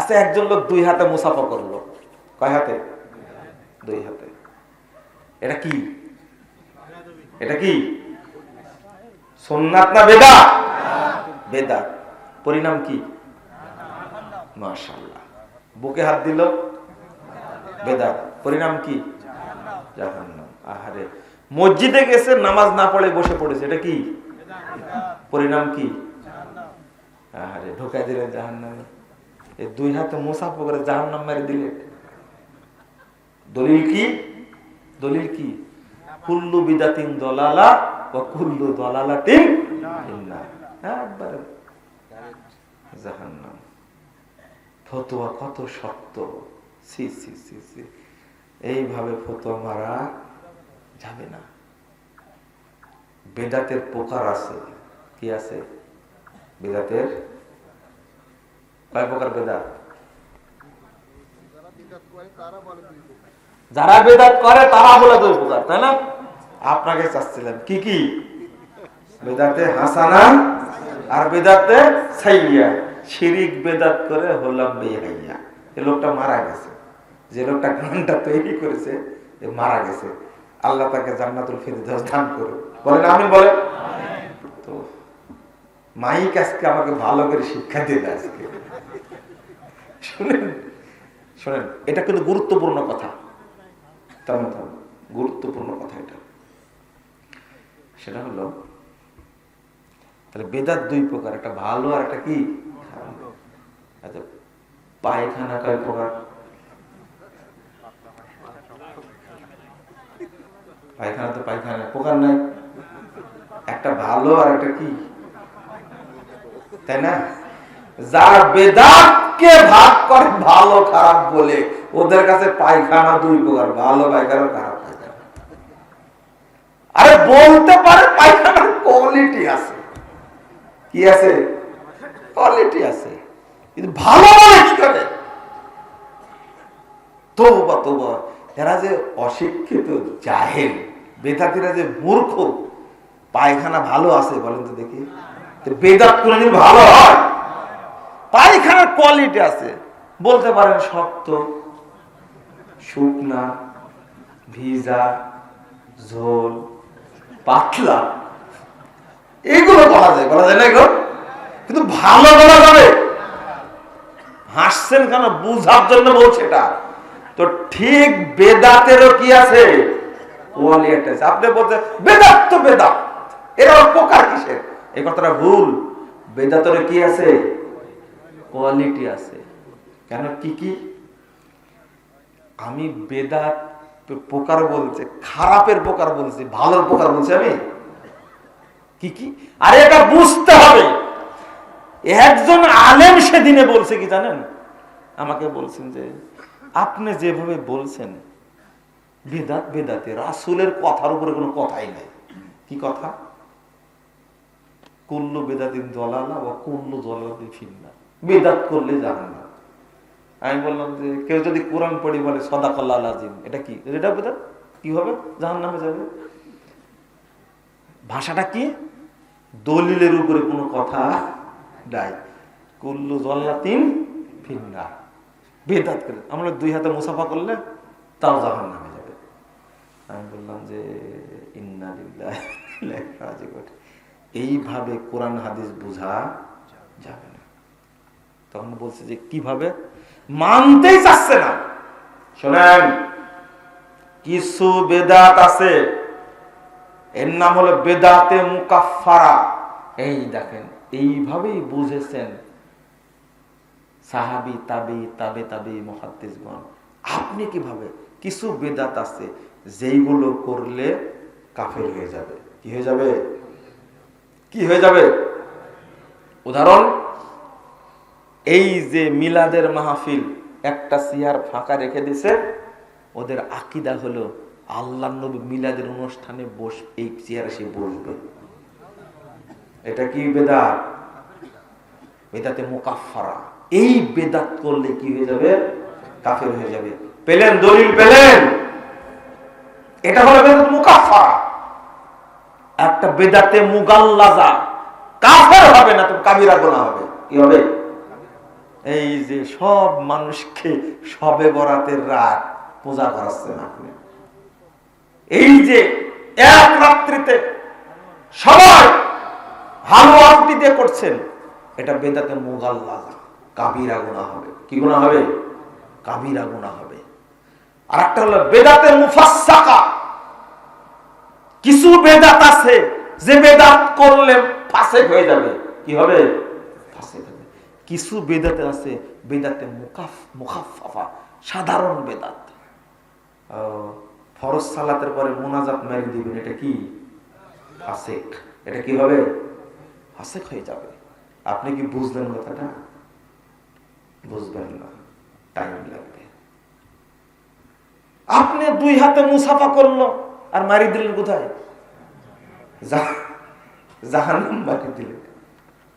আচ্ছা একজন লোক দুই হাতে মুসাফা করল। কয় হাতে? দুই হাতে। এটা কি? এটা কি? সোননাথ না বেদা? বেদা। পরিণাম কি? মাশাল্লাহ বুকে হাত দিল? বেদা। পরিণাম কি? জাহান্নাম। আহারে। মসজিদে গেছে, নামাজ না পড়ে বসে পড়েছে। এটা কি? পরিণাম কি? আহারে ঢোকাই দিলেন জাহান্নামে। এই দুই হাতে মুসাফা করে জাহান্নাম মেরে দিলে। দলিল কি? দলিল কি? কুল্লু বিদাতিন দলালা বা কুল্লু দলালাতিন। একবারে জাহান্নাম। ফতোয়া কত শক্ত। সি সি সি সি এইভাবে মারা যাবে না। বেদাতের প্রকার আছে। কি আছে? বেদাতের কয় প্রকার বেদাত? যারা বেদাত করে তারা বলে দুই প্রকার তাই না? আপনাকে চাচ্ছিলেন কি কি? বেদাতে হাসানা আর বেদাতে সাইয়া। শিরিক বেদাত করে হলাম বেহাইয়া। এ লোকটা মারা গেছে। যে লোকটা গানটা তৈরি করেছে এ মারা গেছে। আল্লাহ তাকে জান্নাতুল ফেরদাউস দান করুন বলেন আমি বলেন। তো মাইক আজকে আমাকে ভালো করে শিক্ষা দিবে আজকে। শুনেন? শোনেন, এটা কিন্তু গুরুত্বপূর্ণ কথা। তেমন তেমন গুরুত্বপূর্ণ কথা এটা। সেটা হলো, তাহলে বেদাত দুই প্রকার, একটা ভালো আর একটা কি? আচ্ছা পায়খানা কয় প্রকার? পায়খানা তো পায়খানা, প্রকার নাই। একটা ভালো আর একটা কি? তাই না? যারা বেদাতকে ভাগ করে ভালো খারাপ বলে, ওদের কাছে পায়খানা দুই প্রকার, ভালো পায়খানা খারাপ আরে বলতে পারে পায়খানার কোয়ালিটি আছে। কি আছে? কোয়ালিটি আছে। কিন্তু ভালো বলে কি করে? তোবা তোবা এরা যে অশিক্ষিত, জাহেল, বেদাতিরা যে মূর্খ, পায়খানা ভালো আছে বলেন তো দেখি। বেদাত কোনদিন ভালো হয়? পায়খানার কোয়ালিটি আছে। বলতে পারেন শক্ত, শুকনা, ভিজা, ঝোল, পাতলা। এইগুলো বলা যায় বলা যায় না এগুলো? কিন্তু ভালো বলা যাবে। হাসছেন কেন? বুঝার জন্য বলছে এটা। তো ঠিক বেদাতেরও কি আছে? আছে। আপনি বলতে, বেদাত তো বেদাত। এরা প্রকার কিসের? এই কথাটা ভুল। বেদাতেরও কি আছে? কোয়ালিটি আছে। কেন? কি কি? আমি বেদাত প্রকার বলছে, খারাপের প্রকার বলছি, ভালোর প্রকার বলছি আমি? কি কি? আরে এটা বুঝতে হবে। একজন আলেম সেদিনে বলছে কি জানেন? আমাকে বলছেন যে, আপনি যেভাবে বলছেন, বেদাত বেদাতে, রাসুলের কথার উপরে কোনো কথাই নাই। কি কথা? কুল্লু বেদাতিন দলালা বা কুল্লু দলালাতিন ফিন্না বেদাত করলে জানেন না আমি বললাম যে, কেউ যদি কোরআন পড়ি বলে সদাকল্লা আজিম এটা কি? এটা বেদাত কি হবে? জাহান নামে যাবে। ভাষাটা কি? দলিলের উপরে কোনো কথা নাই। কুল্লু জল্লাতিন ফিন্না বেদাত করে। আমরা দুই হাতে মুসাফা করলে তাও জাহান নামে যাবে। আমি বললাম যে, ইন্না এইভাবে কোরআন হাদিস বোঝা যাবে তখন বলছে যে, কীভাবে? মানতেই চাচ্ছে না। শোনেন, কিছু বেদাত আছে। এর নাম হলো বেদাতে মুকাফারা এই দেখেন, এইভাবেই বুঝেছেন সাহাবি, তাবি, তাবে, তাবি মহাদ্দেশগণ আপনি কীভাবে? কিছু বেদাত আছে, যেইগুলো করলে কাফের হয়ে যাবে। কি হয়ে যাবে? কি হয়ে যাবে? উদাহরণ এই যে মিলাদের মাহফিল, একটা চেয়ার ফাঁকা রেখে দিছে, ওদের আকিদা হলো আল্লাহ নবী মিলাদের অনুষ্ঠানে বস, এই চেয়ারে সে বসবে। এটা কি বেদাত? বেদাতে মোকাফারা এই বেদাত করলে কি হয়ে যাবে? কাফের হয়ে যাবে। পেলেন, দলিল পেলেন? এটা হলো বেদাত মুকাফারা একটা বেদাতে মুগাল্লাজা। কাফের হবে না তো কাবিরা গোনা হবে। কি হবে? এই যে সব মানুষকে সবে বরাতের রাত পূজা করাচ্ছেন আপনি। এই যে এক রাত্রিতে সবাই ভালো আরতি দিয়ে করছেন, এটা বেদাতে মোগাল কাবিরা গুণা হবে। কি গুণা হবে? কাবিরা গুণা হবে। আর একটা হলো বেদাতে মুফাসাকা কিছু বেদাত আছে, যে বেদাত করলে ফাঁসে হয়ে যাবে। কি হবে? কিছু বেদাতে আছে, বেদাতে মুকাফ মুখাফাফা সাধারণ বেদাত। ফরজ সালাতের পরে মোনাজাত মেরে দিবেন, এটা কি? ফাসেক। এটা কি হবে? ফাসেক হয়ে যাবে। আপনি কি বুঝলেন কথাটা? বুঝবেন না। টাইম লাগবে। আপনি দুই হাতে মুসাফা করল, আর মারি দিলেন কোথায়? জাহান্নাম বাকি দিলেন।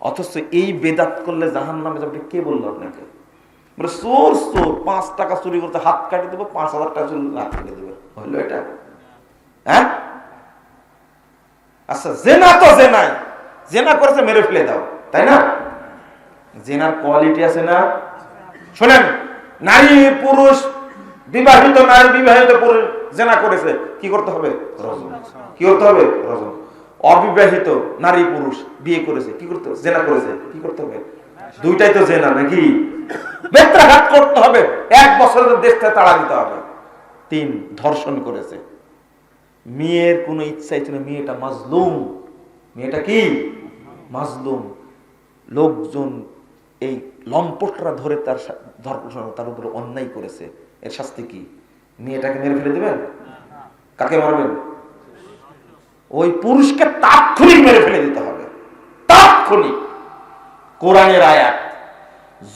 অথচ এই বেদাত করলে জাহান নামে যাবে, কে বলল আপনাকে? বলে পাঁচ টাকা চুরি করতে হাত কাটি দেবো, পাঁচ হাজার টাকা চুরি হাত কেটে দেবে। হইল এটা? হ্যাঁ? আচ্ছা জেনা তো জেনাই। জেনা করেছে, মেরে ফেলে দাও, তাই না? জেনার কোয়ালিটি আছে না? শোনেন, নারী, পুরুষ, বিবাহিত নারী, বিবাহিত পুরুষ জেনা করেছে, কি করতে হবে? রজম। কি করতে হবে? রজম। অবিবাহিত নারী পুরুষ বিয়ে করেছে। কি করতে জেনা করেছে। কি করতে হবে? দুইটাই তো জেনা নাকি? বেত্রাঘাত করতে হবে। এক বছরের দেশটা তাড়া দিতে হবে। তিন, ধর্ষণ করেছে। মেয়ের কোনো ইচ্ছাই ছিল মেয়েটা মাজলুম। মেয়েটা কি? মাজলুম। লোকজন এই লম্পটরা ধরে তার ধর্ষণ, তার উপরে অন্যায় করেছে। এর শাস্তি কি? মেয়েটাকে মেরে ফেলে দেবেন? কাকে মারবেন? ওই পুরুষকে তাৎক্ষণিক মেরে ফেলে দিতে হবে। তাৎক্ষণিক। কোরআনের আয়াত।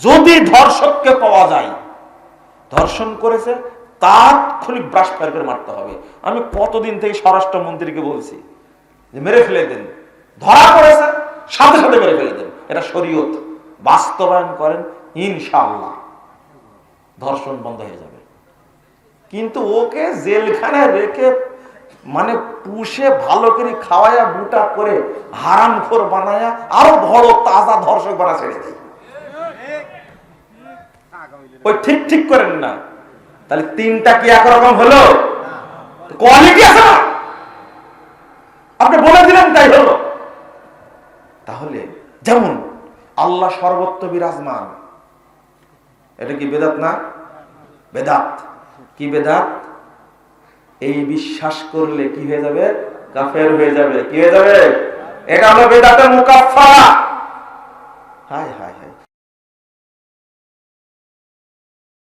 যদি ধর্ষককে পাওয়া যায়, ধর্ষণ করেছে, তাৎক্ষণিক ব্রাশ ফায়ার করে মারতে হবে। আমি কতদিন থেকে স্বরাষ্ট্র মন্ত্রীকে বলছি যে মেরে ফেলে দেন। ধরা পড়েছে, সাথে সাথে মেরে ফেলে দেন। এটা শরীয়ত। বাস্তবায়ন করেন, ইনশাআল্লাহ। ধর্ষণ বন্ধ হয়ে যাবে। কিন্তু ওকে জেলখানায় রেখে মানে পুষে ভালো করে খাওয়ায়া বুটা করে হারাম খোর বানায়া, আরও বড় তাজা ধর্ষক বানা ছেড়ে ওই ঠিক ঠিক করেন না। তাহলে তিনটা কি একরকম হলো? কোয়ালিটি আছে না? আপনি বলে দিলেন, তাই হলো। তাহলে যেমন আল্লাহ সর্বত্র বিরাজমান। এটা কি বেদাত না? বেদাত। কি বেদাত? এই বিশ্বাস করলে কি হয়ে যাবে? কাফের হয়ে যাবে। কি হয়ে যাবে? এটা হলো বেদাতের মুকাফা হায় হায়।